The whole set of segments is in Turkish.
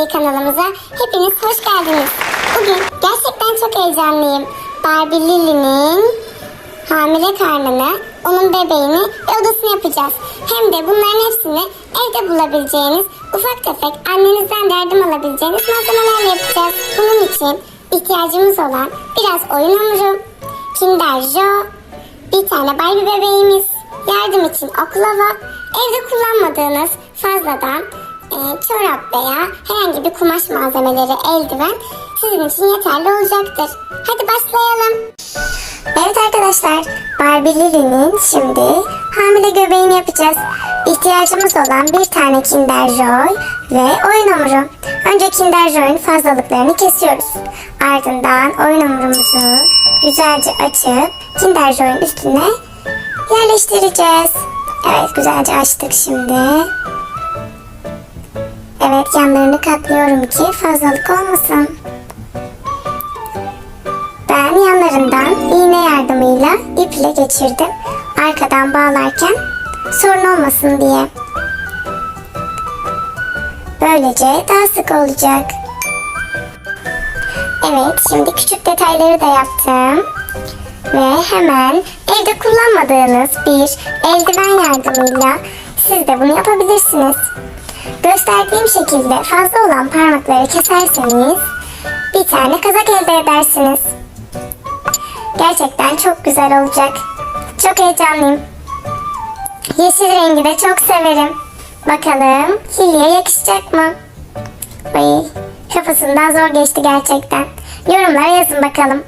TV kanalımıza hepiniz hoş geldiniz. Bugün gerçekten çok heyecanlıyım. Barbie Lily'nin hamile karnını, onun bebeğini ve odasını yapacağız. Hem de bunların hepsini evde bulabileceğiniz, ufak tefek annenizden yardım alabileceğiniz malzemelerle yapacağız. Bunun için ihtiyacımız olan biraz oyun hamuru, Kinder Joe, bir tane Barbie bebeğimiz, yardım için oklava, evde kullanmadığınız fazladan çorap veya herhangi bir kumaş malzemeleri, eldiven sizin için yeterli olacaktır. Hadi başlayalım. Evet arkadaşlar, Barbie Lily'nin şimdi hamile göbeğini yapacağız. İhtiyacımız olan bir tane Kinder Joy ve oyun hamuru. Önce Kinder Joy'un fazlalıklarını kesiyoruz. Ardından oyun hamurumuzu güzelce açıp Kinder Joy'un üstüne yerleştireceğiz. Evet güzelce açtık şimdi. Evet yanlarını katlıyorum ki fazlalık olmasın. Ben yanlarından iğne yardımıyla iple geçirdim. Arkadan bağlarken sorun olmasın diye. Böylece daha sık olacak. Evet, şimdi küçük detayları da yaptım. Ve hemen evde kullanmadığınız bir eldiven yardımıyla siz de bunu yapabilirsiniz. Gösterdiğim şekilde fazla olan parmakları keserseniz bir tane kazak elde edersiniz. Gerçekten çok güzel olacak. Çok heyecanlıyım. Yeşil rengi de çok severim. Bakalım Hilli'ye yakışacak mı? Ay, kafasından zor geçti gerçekten. Yorumlara yazın bakalım.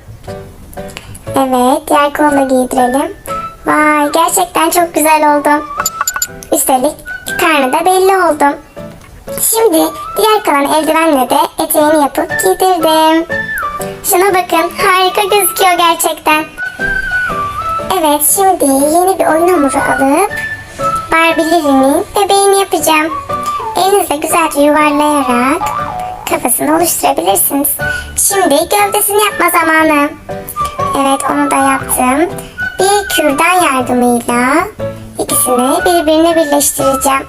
Evet, diğer kolu da giydirelim. Vay, gerçekten çok güzel oldu. Üstelik karnı da belli oldu. Şimdi diğer kalan eldivenle de eteğini yapıp giydirdim. Şuna bakın harika gözüküyor gerçekten. Evet şimdi yeni bir oyun hamuru alıp Barbie Lily'nin bebeğini yapacağım. Elinizle güzelce yuvarlayarak kafasını oluşturabilirsiniz. Şimdi gövdesini yapma zamanı. Evet onu da yaptım. Bir kürdan yardımıyla ikisini birbirine birleştireceğim.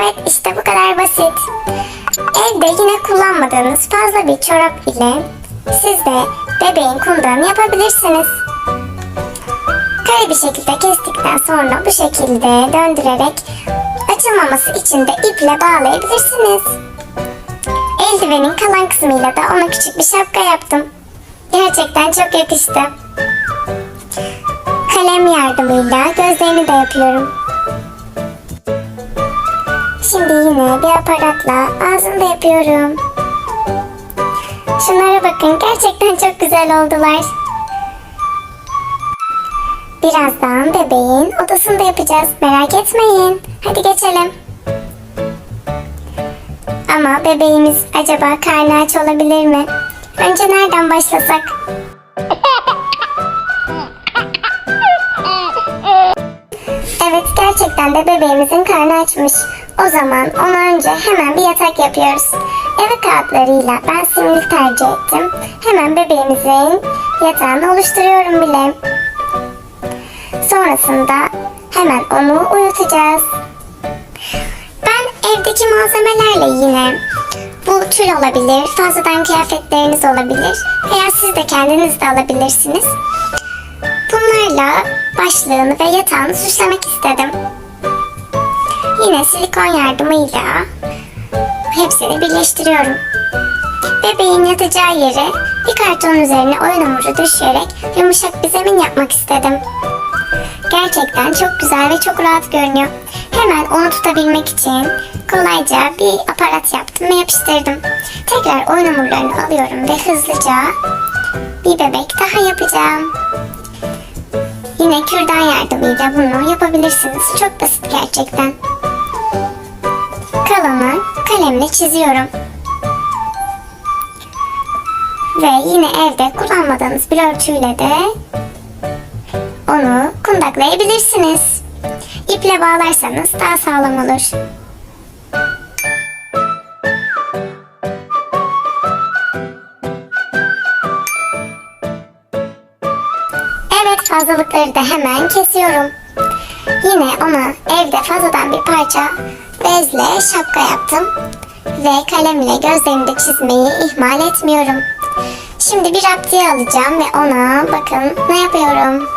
Evet işte bu kadar basit. Evde yine kullanmadığınız fazla bir çorap ile siz de bebeğin kundanı yapabilirsiniz. Kare bir şekilde kestikten sonra bu şekilde döndürerek açılmaması için de iple bağlayabilirsiniz. Eldivenin kalan kısmıyla da ona küçük bir şapka yaptım. Gerçekten çok yakıştı. Kalem yardımıyla gözlerini de yapıyorum. Şimdi yine bir aparatla ağzını da yapıyorum. Şunlara bakın gerçekten çok güzel oldular. Birazdan bebeğin odasını da yapacağız. Merak etmeyin. Hadi geçelim. Ama bebeğimiz acaba karnı aç olabilir mi? Önce nereden başlasak? Evet gerçekten de bebeğimizin karnı açmış. O zaman ona önce hemen bir yatak yapıyoruz. Eve kağıtlarıyla ben simlik tercih ettim. Hemen bebeğimizin yatağını oluşturuyorum bile. Sonrasında hemen onu uyutacağız. Ben evdeki malzemelerle yine bu tül olabilir, fazladan kıyafetleriniz olabilir veya siz de kendiniz de alabilirsiniz. Bunlarla başlığını ve yatağını süslemek istedim. Yine silikon yardımıyla hepsini birleştiriyorum. Bebeğin yatacağı yere bir karton üzerine oyun hamuru düşürerek yumuşak bir zemin yapmak istedim. Gerçekten çok güzel ve çok rahat görünüyor. Hemen onu tutabilmek için kolayca bir aparat yaptım ve yapıştırdım. Tekrar oyun hamurlarını alıyorum ve hızlıca bir bebek daha yapacağım. Yine kürdan yardımıyla bunu yapabilirsiniz. Çok basit gerçekten. Kalemle çiziyorum. Ve yine evde kullanmadığınız bir ölçüyle de onu kundaklayabilirsiniz. İple bağlarsanız daha sağlam olur. Evet fazlalıkları da hemen kesiyorum. Yine ona evde fazladan bir parça bezle şapka yaptım. Ve kalem ile gözlerimi de çizmeyi ihmal etmiyorum. Şimdi bir raptiye alacağım ve ona bakın ne yapıyorum.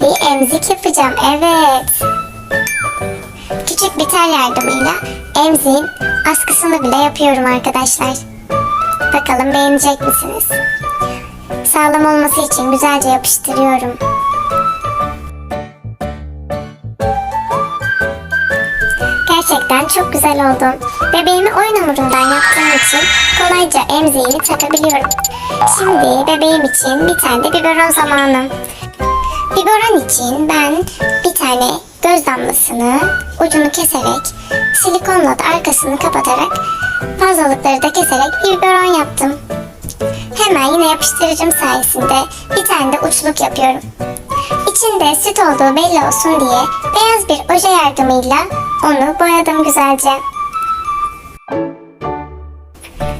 Bir emzik yapacağım. Evet. Küçük bir tel yardımıyla emziğin askısını bile yapıyorum arkadaşlar. Bakalım beğenecek misiniz? Sağlam olması için güzelce yapıştırıyorum. Gerçekten çok güzel oldu. Bebeğimi oyun hamurundan yaptığım için kolayca emziğini takabiliyorum. Şimdi bebeğim için bir tane de biberon zamanı. Biberon için ben bir tane göz damlasını ucunu keserek silikonla da arkasını kapatarak fazlalıkları da keserek bir biberon yaptım. Hemen yine yapıştırıcım sayesinde bir tane de uçluk yapıyorum. İçinde süt olduğu belli olsun diye beyaz bir oje yardımıyla onu boyadım güzelce.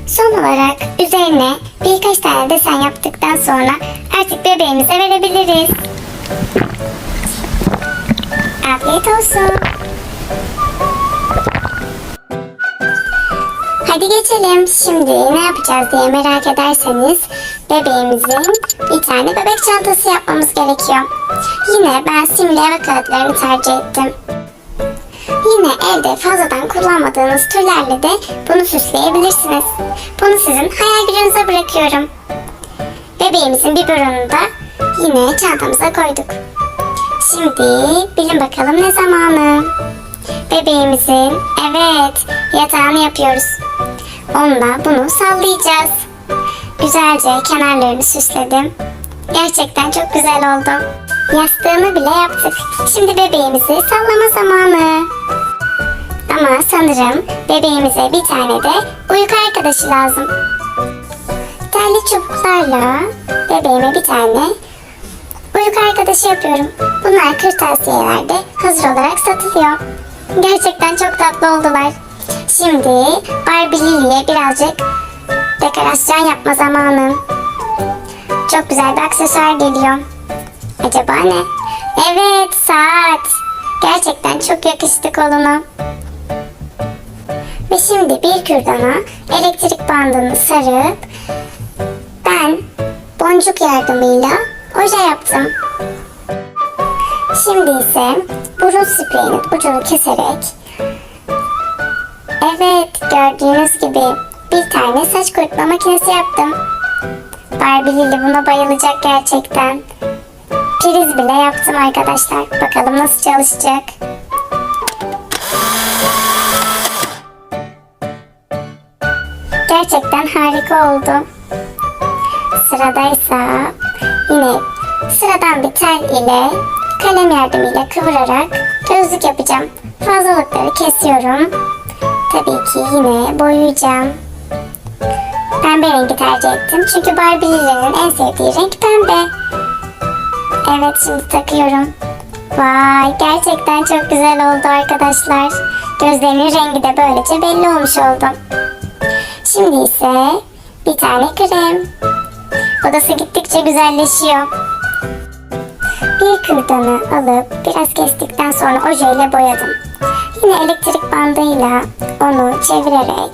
Son olarak üzerine birkaç tane desen yaptıktan sonra artık bebeğimize verebiliriz. Afiyet olsun. Hadi geçelim. Şimdi ne yapacağız diye merak ederseniz bebeğimizin bir tane bebek çantası yapmamız gerekiyor. Yine ben simli eve kağıtlarını tercih ettim. Yine evde fazladan kullanmadığınız türlerle de bunu süsleyebilirsiniz. Bunu sizin hayal gücünüze bırakıyorum. Bebeğimizin biberonunu da yine çantamıza koyduk. Şimdi bilin bakalım ne zamanı. Bebeğimizin evet yatağını yapıyoruz. Onunla bunu sallayacağız. Güzelce kenarlarını süsledim. Gerçekten çok güzel oldu. Yastığını bile yaptık. Şimdi bebeğimizi sallama zamanı. Ama sanırım bebeğimize bir tane de uyku arkadaşı lazım. Telli çubuklarla bebeğime bir tane uyku arkadaşı yapıyorum. Bunlar kırtasiyelerde hazır olarak satılıyor. Gerçekten çok tatlı oldular. Şimdi Barbie ile birazcık dekorasyon yapma zamanı. Çok güzel bir aksesuar geliyor. Acaba ne? Evet saat. Gerçekten çok yakıştı koluna. Ve şimdi bir kürdana elektrik bandını sarıp ben boncuk yardımıyla oje yaptım. Şimdi ise burun spreyinin ucunu keserek evet gördüğünüz gibi bir tane saç kurutma makinesi yaptım. Barbie Lily buna bayılacak gerçekten. Priz bile yaptım arkadaşlar. Bakalım nasıl çalışacak. Gerçekten harika oldu. Sıradaysa yine sıradan bir tel ile kalem yardımıyla kıvırarak gözlük yapacağım. Fazlalıkları kesiyorum. Tabii ki yine boyayacağım. Pembe rengi tercih ettim. Çünkü Barbie'lerin en sevdiği renk pembe. Evet şimdi takıyorum. Vay gerçekten çok güzel oldu arkadaşlar. Gözlerinin rengi de böylece belli olmuş oldu. Şimdi ise bir tane krem. Odası gittikçe güzelleşiyor. Bir kürdanı alıp biraz kestikten sonra ojeyle boyadım. Yine elektrik bandıyla onu çevirerek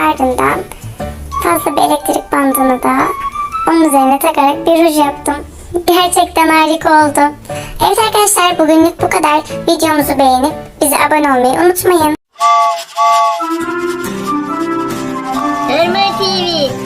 ardından fazla bir elektrik bandını da onun üzerine takarak bir ruj yaptım. Gerçekten harika oldu. Evet arkadaşlar bugünlük bu kadar. Videomuzu beğenip bize abone olmayı unutmayın. Elmer TV.